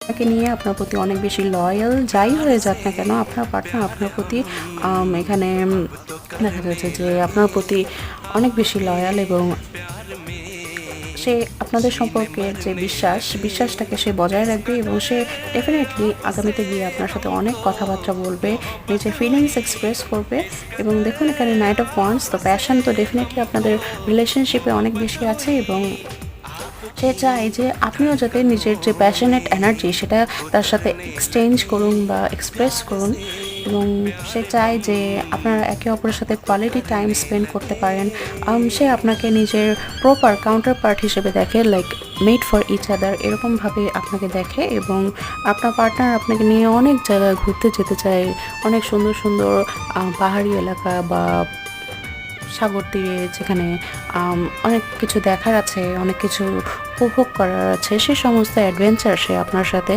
আপনাকে নিয়ে আপনার প্রতি অনেক বেশি লয়াল যাই হয়ে যাক না কেন, আপনার পার্টনার আপনার প্রতি এখানে দেখা যাচ্ছে যে আপনার প্রতি অনেক বেশি লয়াল এবং সে আপনাদের সম্পর্কে যে বিশ্বাস, বিশ্বাসটাকে সে বজায় রাখবে এবং সে ডেফিনেটলি আগামীতে গিয়ে আপনার সাথে অনেক কথাবার্তা বলবে, নিজের ফিলিংস এক্সপ্রেস করবে এবং দেখুন এখানে নাইট অফ ওয়ান্স তো প্যাশন তো ডেফিনেটলি আপনাদের রিলেশনশিপে অনেক বেশি আছে এবং সে চায় যে আপনিও যাতে নিজের যে প্যাশনেট এনার্জি সেটা তার সাথে এক্সচেঞ্জ করুন বা এক্সপ্রেস করুন এবং সে চায় যে আপনারা একে অপরের সাথে কোয়ালিটি টাইম স্পেন্ড করতে পারেন। সে আপনাকে নিজের প্রপার কাউন্টার পার্ট হিসেবে দেখে like made for each other এরকমভাবে আপনাকে দেখে এবং আপনার পার্টনার আপনাকে নিয়ে অনেক জায়গায় ঘুরতে যেতে চায়। অনেক সুন্দর সুন্দর পাহাড়ি এলাকা বা সাগর তীরে যেখানে অনেক কিছু দেখার আছে, অনেক কিছু উপভোগ করার আছে, সে সমস্ত অ্যাডভেঞ্চার সে আপনার সাথে